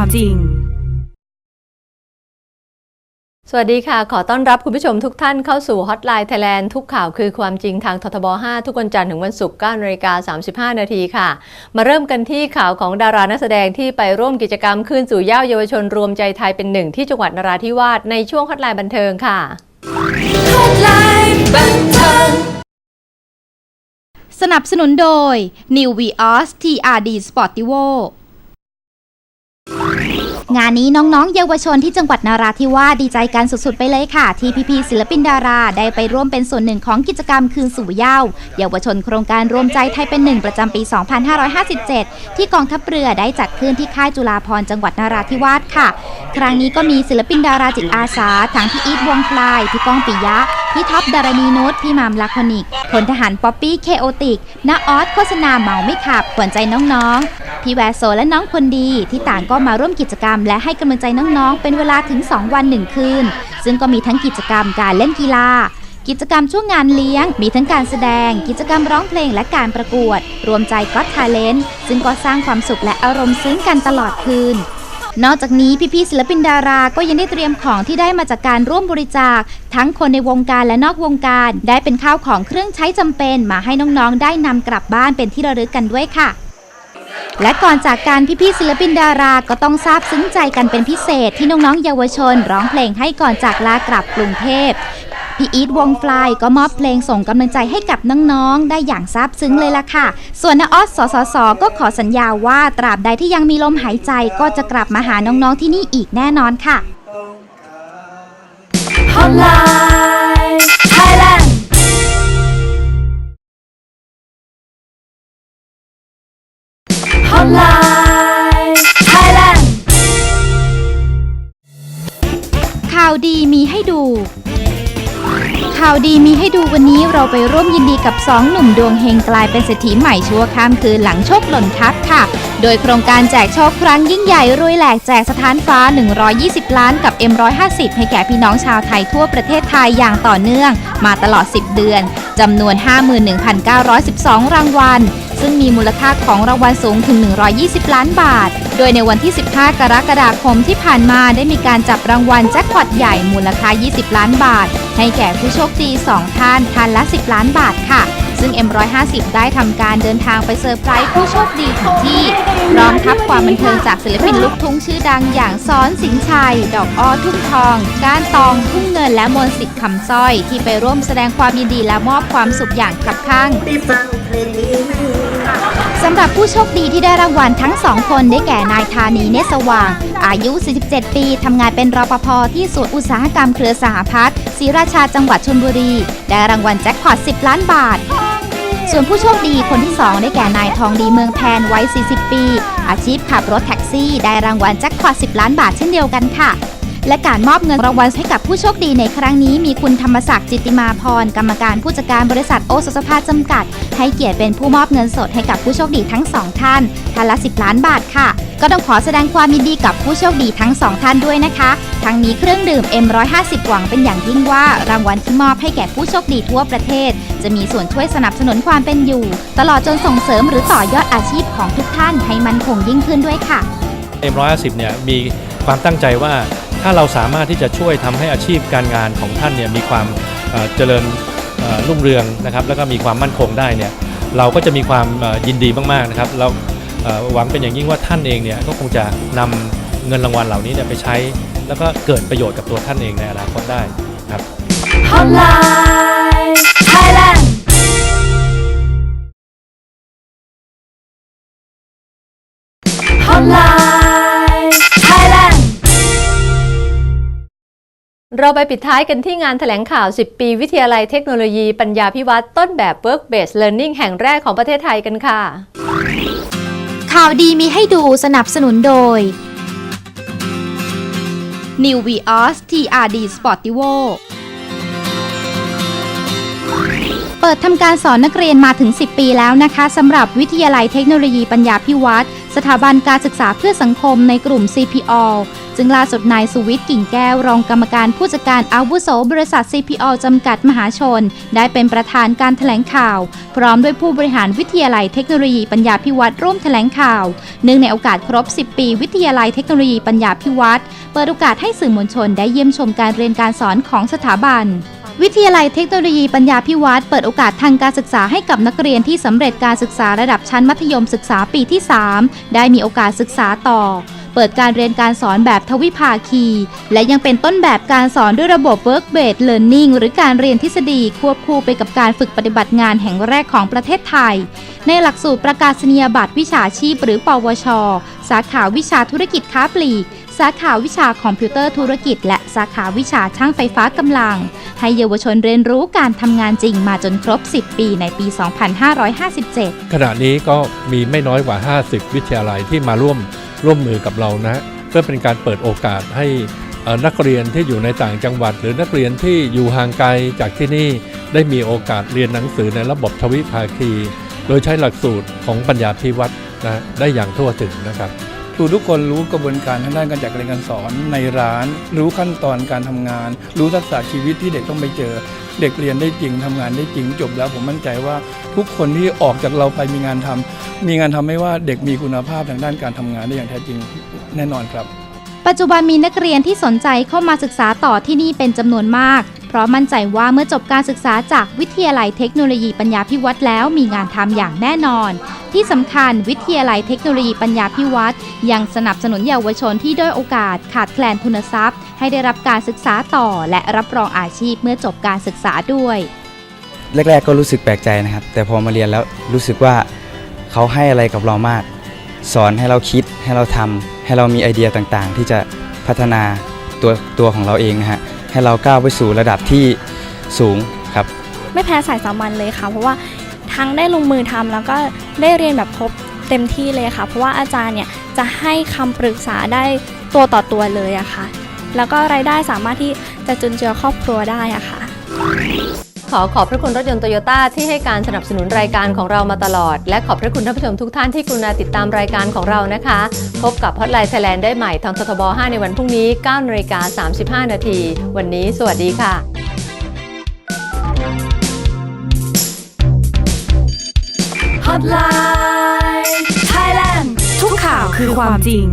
คือความจริง สวัสดีค่ะ ขอต้อนรับคุณผู้ชมทุกท่านเข้าสู่ Hotline Thailand ทุกข่าวคือความจริงทางททบ 5 ทุกวันจันทร์ถึงวันศุกร์9นาฬิกา35 นาทีค่ะ มาเริ่มกันที่ข่าวของดารานักแสดงที่ไปร่วมกิจกรรมคืนสู่เย้าเยาวชนรวมใจไทยเป็นหนึ่งที่จังหวัดนราธิวาสในช่วง Hotline บันเทิงค่ะ Hotline บันเทิงสนับสนุนโดย New Vios TRD Sportivo งานนี้น้องๆ เยาวชนที่จังหวัดนาราธิวาสดีใจกันสุดๆ ไปเลยค่ะ ที่พี่ๆศิลปินดารา ได้ไปร่วมเป็นส่วนหนึ่งของกิจกรรมคืนสู่เยาว์เยาวชนโครงการรวมใจไทยเป็นหนึ่งประจำปี 2557 ที่กองทัพเรือได้จัดขึ้นที่ค่ายจุฬาภรจังหวัดนาราธิวาสค่ะ ครั้งนี้ก็มีศิลปินดาราจิตอาสาทั้งพี่อีทวงฟลายพี่ก้องปิยะพี่ท็อปดารณีนุชพี่มามลาคอนิกพลทหารป๊อปปี้เคโอติกน้าออสโฆษณาเมาไม่ขับขวัญใจน้องๆ พี่แวร์โซและน้องคนดีที่ต่างก็มาร่วมกิจกรรม และให้กำลังใจน้องๆ เป็นเวลาถึง 2 วัน 1 คืน ซึ่งก็มีทั้งกิจกรรมการเล่นกีฬา กิจกรรมช่วงงานเลี้ยง มีทั้งการแสดง กิจกรรมร้องเพลงและการประกวด รวมใจก็ทาเลนซึ่งก็สร้างความสุขและอารมณ์ซึ้งกันตลอดคืนนอกจากนี้พี่ๆศิลปินดาราก็ยังได้เตรียมของที่ได้มาจากการร่วมบริจาค ทั้งคนในวงการและนอกวงการ ได้เป็นข้าวของเครื่องใช้จำเป็นมาให้น้องๆ ได้นำกลับบ้านเป็นที่ระลึกกันด้วยค่ะ และก่อนจากการพี่ๆศิลปินดาราก็ต้องซาบซึ้งใจกันเป็นพิเศษที่น้องๆเยาวชน ร้องเพลงให้ก่อนจากลากลับกรุงเทพพี่อีทวงฟลายก็มอบเพลงส่งกำลังใจให้กับน้องๆ ได้อย่างซาบซึ้งเลยล่ะค่ะ ส่วนนออสสสส ก็ขอสัญญาว่าตราบใดที่ยังมีลมหายใจก็จะกลับมาหาน้องๆที่นี่อีกแน่นอนค่ะ ดีมีให้ดูวันนี้เราไปร่วมยินดีกับ 2 หนุ่มดวงเฮงกลายเป็นเศรษฐีใหม่ชั่วข้ามคืนหลังโชคหล่นทับค่ะ โดยโครงการแจกโชคครั้งยิ่งใหญ่รวยแหลกแจกสถานฟ้า 120 ล้านกับ M150 ให้แก่พี่น้องชาวไทยทั่วประเทศไทยอย่างต่อเนื่อง มาตลอด 10 เดือนจำนวน 51,912 รางวัล ซึ่งมีมูลค่าของรางวัลสูงถึง 120 ล้านบาท โดยในวันที่ 15 กรกฎาคมที่ผ่านมาได้มีการจับรางวัลแจ็คพอตใหญ่มูลค่า 20 ล้านบาท ให้แก่ผู้โชคดี 2 ท่านท่านละ 10 ล้านบาทค่ะ ซึ่ง M150 ได้ทำการเดินทางไปเซอร์ไพรส์ผู้โชคดีถึงที่พร้อมทับความบันเทิงจากศิลปินลูกทุ่งชื่อดังอย่างซ้อนสินชัย ดอกอ้อทุ่งทอง ก้านตองทุ่งเงินและมนสิทธิ์คำสร้อย ที่ไปร่วมแสดงความยินดีและมอบความสุขอย่างคับข้าง สำหรับผู้โชคดีที่ได้รางวัลทั้งสองคนได้แก่นายธานีเนสว่าง อายุ 47 ปีทำงานเป็นรปภที่ศูนย์อุตสาหกรรมเครือสหพัฒน์ศรีราชาจังหวัดชลบุรี ได้รางวัลแจ็คพอต 10 ล้านบาท ส่วนผู้โชคดีคนที่ 2 ได้แก่นายทองดีเมืองแพนวัย 40 ปี อาชีพขับรถแท็กซี่ ได้รางวัลแจ็คพอต 10 ล้านบาทเช่นเดียวกันค่ะ และการมอบเงินรางวัลให้กับผู้โชคดีในครั้งนี้ มีคุณธรรมศักดิ์จิติมาพร กรรมการผู้จัดการบริษัทโอสถสภาจำกัด ให้เกียรติเป็นผู้มอบเงินสดให้กับผู้โชคดีทั้งสองท่านท่านละ 10 ล้านบาทค่ะ ก็ต้องขอแสดงความยินดีกับผู้โชคดีทั้งสองท่านด้วยนะคะทั้งนี้เครื่องดื่ม M150 หวังเป็นอย่างยิ่งว่ารางวัลที่มอบให้แก่ผู้โชคดีทั่วประเทศ จะมีส่วนช่วยสนับสนุนความเป็นอยู่ ตลอดจนส่งเสริมหรือต่อยอดอาชีพของทุกท่านให้มันคงยิ่งขึ้นด้วยค่ะ M150 เนี่ยมีความตั้งใจว่า ถ้าเราสามารถที่จะช่วยทำให้อาชีพการงานของท่านเนี่ยมีความเจริญรุ่งเรืองนะครับแล้วก็มีความมั่นคงได้เนี่ยเราก็จะมีความยินดีมากๆนะครับเราหวังเป็นอย่างยิ่งว่าท่านเองเนี่ยก็คงจะนำเงินรางวัลเหล่านี้เนี่ยไปใช้ แล้วก็เกิดประโยชน์กับตัวท่านเองในอนาคตได้ครับฮอตไลน์ไทยแลนด์ฮอตไลน์ เราไปปิดท้ายกันที่งานแถลงข่าว 10 ปี วิทยาลัยเทคโนโลยีปัญญาพิวัตรต้นแบบ Work Based Learning แห่งแรกของประเทศไทยกันค่ะ ข่าวดีมีให้ดูสนับสนุนโดย New Vios TRD Sportivo เปิดทำการสอนนักเรียนมาถึง 10 ปีแล้วนะคะสำหรับวิทยาลัยเทคโนโลยีปัญญาพิวัตรสถาบันการศึกษาเพื่อสังคมในกลุ่ม CPO จึงล่าสุดนายสุวิทย์กิ่งแก้ว รองกรรมการผู้จัดการอาวุโสบริษัท CPO จำกัดมหาชน ได้เป็นประธานการแถลงข่าว พร้อมด้วยผู้บริหารวิทยาลัยเทคโนโลยีปัญญาพิวัตรร่วมแถลงข่าวเนื่องในโอกาสครบ 10 ปี วิทยาลัยเทคโนโลยีปัญญาพิวัตรเปิดโอกาสให้สื่อมวลชนได้เยี่ยมชมการเรียนการสอนของสถาบัน วิทยาลัยเทคโนโลยีปัญญาพิวัตรเปิดโอกาสทางการศึกษาให้กับนักเรียนที่สำเร็จการศึกษาระดับชั้นมัธยมศึกษาปีที่ 3 ได้มีโอกาสศึกษาต่อ เปิดการเรียนการสอนแบบทวิภาคี และยังเป็นต้นแบบการสอนด้วยระบบ Work Based Learning หรือการเรียนทฤษฎีควบคู่ไปกับการฝึกปฏิบัติงานแห่งแรกของประเทศไทย ในหลักสูตรประกาศนียบัตรวิชาชีพหรือ ปวช สาขาวิชาธุรกิจค้าปลีก สาขาวิชาคอมพิวเตอร์ธุรกิจ และสาขาวิชาช่างไฟฟ้ากำลัง ให้เยาวชนเรียนรู้การทำงานจริงมาจนครบ 10 ปีในปี 2557 ขณะนี้ก็มีไม่น้อยกว่า 50 วิทยาลัยที่มาร่วมร่วมมือกับเรานะ เพื่อเป็นการเปิดโอกาสให้นักเรียนที่อยู่ในต่างจังหวัด หรือนักเรียนที่อยู่ห่างไกลจากที่นี่ได้มีโอกาสเรียนหนังสือในระบบทวิภาคี โดยใช้หลักสูตรของปัญญาพิวัตรนะได้อย่างทั่วถึงนะครับ รูทุกคนรู้กระบวนการทางด้านการจัดการเรียนการสอนในร้าน รู้ขั้นตอนการทำงาน รู้ทักษะชีวิตที่เด็กต้องไปเจอ เด็กเรียนได้จริงทำงานได้จริงจบแล้ว ผมมั่นใจว่าทุกคนที่ออกจากเราไปมีงานทำมีงานทำไม่ว่าเด็กมีคุณภาพทางด้านการทำงานได้อย่างแท้จริงแน่นอนครับ ปัจจุบันมีนักเรียนที่สนใจเข้ามาศึกษาต่อที่นี่เป็นจำนวนมาก เพราะมั่นใจว่าเมื่อจบการศึกษาจากวิทยาลัยเทคโนโลยีปัญญาพิวัตรแล้วมีงานทำอย่างแน่นอน ที่สำคัญวิทยาลัยเทคโนโลยีปัญญาพิวัตรยังสนับสนุนเยาวชนที่ด้อยโอกาสขาดแคลนทุนทรัพย์ ให้ได้รับการศึกษาต่อ และรับรองอาชีพเมื่อจบการศึกษาด้วย แรก ๆ ก็รู้สึกแปลกใจนะครับ แต่พอมาเรียนแล้วรู้สึกว่าเขาให้อะไรกับเรามาก สอนให้เราคิดให้เราทำให้เรามีไอเดียต่างๆ ที่จะพัฒนาตัวตัวของเราเองนะฮะ ให้เราก้าวไปสู่ระดับที่สูงครับ ไม่แพ้สายสามัญเลยค่ะ เพราะว่าทั้งได้ลงมือทำแล้วก็ได้เรียนแบบครบเต็มที่เลยค่ะ เพราะว่าอาจารย์เนี่ยจะให้คำปรึกษาได้ตัวต่อตัวเลยอะค่ะ แล้วก็รายได้สามารถที่จะจุนเจือครอบครัวได้อะค่ะ ขอขอบพระคุณรถยนต์โตโยต้าที่ให้การสนับสนุนรายการของเรามาตลอด และขอบพระคุณท่านผู้ชมทุกท่านที่กรุณาติดตามรายการของเรานะคะ พบกับฮอตไลน์ไทยแลนด์ได้ใหม่ทางททบ 5 ในวันพรุ่งนี้9นาฬิกา35 นาที วันนี้สวัสดีค่ะ Hotline Thailand ทุกข่าวคือความจริง